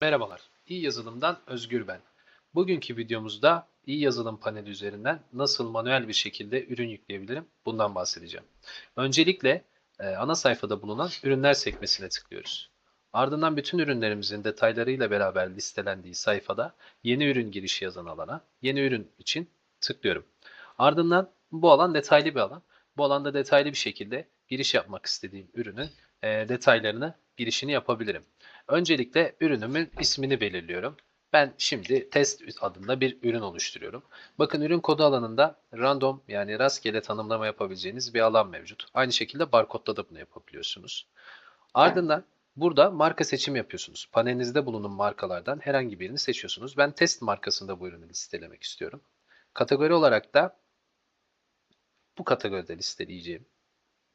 Merhabalar, İyi Yazılım'dan Özgür ben. Bugünkü videomuzda İyi Yazılım paneli üzerinden nasıl manuel bir şekilde ürün yükleyebilirim bundan bahsedeceğim. Öncelikle e, ana sayfada bulunan ürünler sekmesine tıklıyoruz. Ardından bütün ürünlerimizin detaylarıyla beraber listelendiği sayfada yeni ürün girişi yazan alana yeni ürün için tıklıyorum. Ardından bu alan detaylı bir alan. Bu alanda detaylı bir şekilde giriş yapmak istediğim ürünün e, detaylarını girişini yapabilirim. Öncelikle ürünümün ismini belirliyorum. Ben şimdi test adında bir ürün oluşturuyorum. Bakın ürün kodu alanında random yani rastgele tanımlama yapabileceğiniz bir alan mevcut. Aynı şekilde barkodda da bunu yapabiliyorsunuz. Ardından burada marka seçim yapıyorsunuz. Panelinizde bulunan markalardan herhangi birini seçiyorsunuz. Ben test markasında bu ürünü listelemek istiyorum. Kategori olarak da bu kategoride listeleyeceğim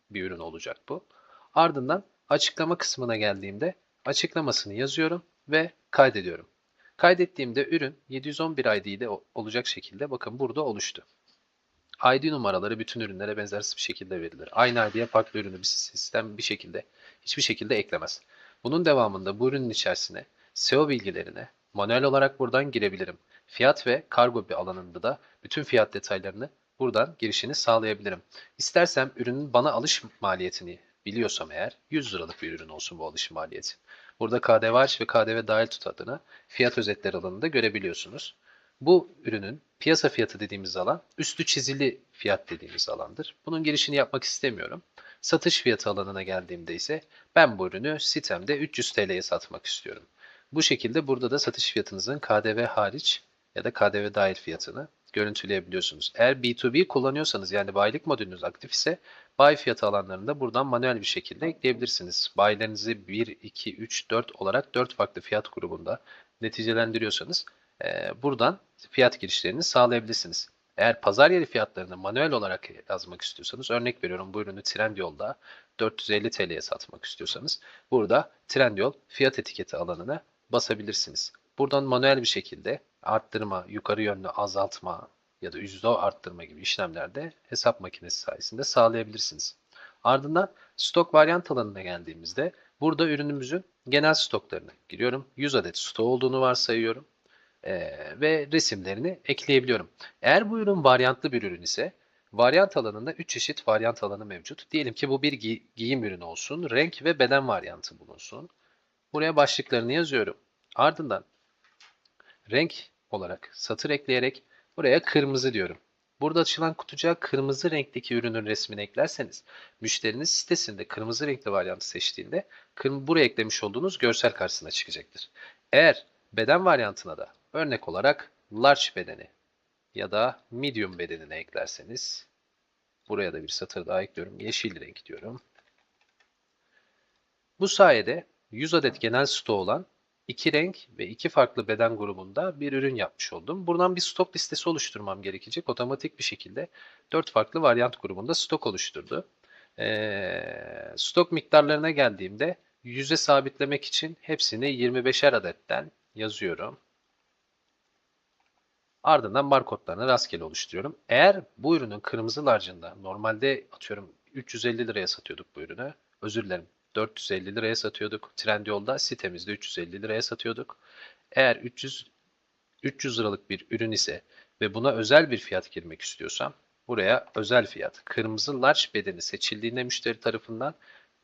bir ürün olacak bu. Ardından açıklama kısmına geldiğimde açıklamasını yazıyorum ve kaydediyorum. Kaydettiğimde ürün 711 ID ile olacak şekilde bakın burada oluştu. ID numaraları bütün ürünlere benzersiz bir şekilde verilir. Aynı ID'ye farklı ürünü bir sistem bir şekilde hiçbir şekilde eklemez. Bunun devamında bu ürünün içerisine SEO bilgilerine manuel olarak buradan girebilirim. Fiyat ve kargo bir alanında da bütün fiyat detaylarını buradan girişini sağlayabilirim. İstersem ürünün bana alış maliyetini biliyorsam eğer 100 liralık bir ürün olsun bu alış maliyeti. Burada KDV hariç ve KDV dahil tutarını fiyat özetleri alanında görebiliyorsunuz. Bu ürünün piyasa fiyatı dediğimiz alan üstü çizili fiyat dediğimiz alandır. Bunun girişini yapmak istemiyorum. Satış fiyatı alanına geldiğimde ise ben bu ürünü sitemde 300 TL'ye satmak istiyorum. Bu şekilde burada da satış fiyatınızın KDV hariç ya da KDV dahil fiyatını görüntüleyebiliyorsunuz. Eğer B2B kullanıyorsanız yani bayilik modülünüz aktif ise bayi fiyatı alanlarında buradan manuel bir şekilde ekleyebilirsiniz. Bayilerinizi 1, 2, 3, 4 olarak 4 farklı fiyat grubunda neticelendiriyorsanız e, buradan fiyat girişlerini sağlayabilirsiniz. Eğer pazar yeri fiyatlarını manuel olarak yazmak istiyorsanız örnek veriyorum bu ürünü Trendyol'da 450 TL'ye satmak istiyorsanız burada Trendyol fiyat etiketi alanına basabilirsiniz. Buradan manuel bir şekilde arttırma, yukarı yönlü azaltma ya da yüzde arttırma gibi işlemlerde hesap makinesi sayesinde sağlayabilirsiniz. Ardından stok varyant alanına geldiğimizde burada ürünümüzün genel stoklarını giriyorum. 100 adet stok olduğunu varsayıyorum Ee, ve resimlerini ekleyebiliyorum. Eğer bu ürün varyantlı bir ürün ise varyant alanında 3 çeşit varyant alanı mevcut. Diyelim ki bu bir gi- giyim ürünü olsun. Renk ve beden varyantı bulunsun. Buraya başlıklarını yazıyorum. Ardından renk olarak satır ekleyerek buraya kırmızı diyorum. Burada açılan kutucuğa kırmızı renkteki ürünün resmini eklerseniz müşteriniz sitesinde kırmızı renkli varyantı seçtiğinde buraya eklemiş olduğunuz görsel karşısına çıkacaktır. Eğer beden varyantına da örnek olarak large bedeni ya da medium bedenine eklerseniz buraya da bir satır daha ekliyorum. Yeşil renk diyorum. Bu sayede 100 adet genel stoğu olan iki renk ve iki farklı beden grubunda bir ürün yapmış oldum. Buradan bir stok listesi oluşturmam gerekecek. Otomatik bir şekilde 4 farklı varyant grubunda stok oluşturdu. Ee, stok miktarlarına geldiğimde yüze sabitlemek için hepsini 25'er adetten yazıyorum. Ardından barkodlarını rastgele oluşturuyorum. Eğer bu ürünün kırmızı large'ında normalde atıyorum 350 liraya satıyorduk bu ürünü. Özür dilerim. 450 liraya satıyorduk. Trendyol'da sitemizde 350 liraya satıyorduk. Eğer 300 300 liralık bir ürün ise ve buna özel bir fiyat girmek istiyorsam buraya özel fiyat kırmızı large bedeni seçildiğinde müşteri tarafından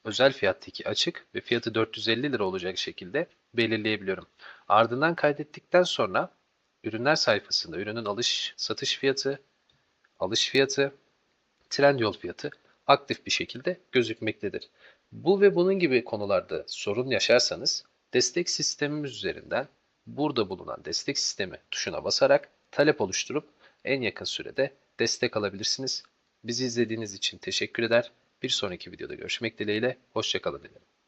özel fiyat tiki açık ve fiyatı 450 lira olacak şekilde belirleyebiliyorum. Ardından kaydettikten sonra ürünler sayfasında ürünün alış satış fiyatı, alış fiyatı, Trendyol fiyatı aktif bir şekilde gözükmektedir. Bu ve bunun gibi konularda sorun yaşarsanız destek sistemimiz üzerinden burada bulunan destek sistemi tuşuna basarak talep oluşturup en yakın sürede destek alabilirsiniz. Bizi izlediğiniz için teşekkür eder. Bir sonraki videoda görüşmek dileğiyle. Hoşçakalın dilerim.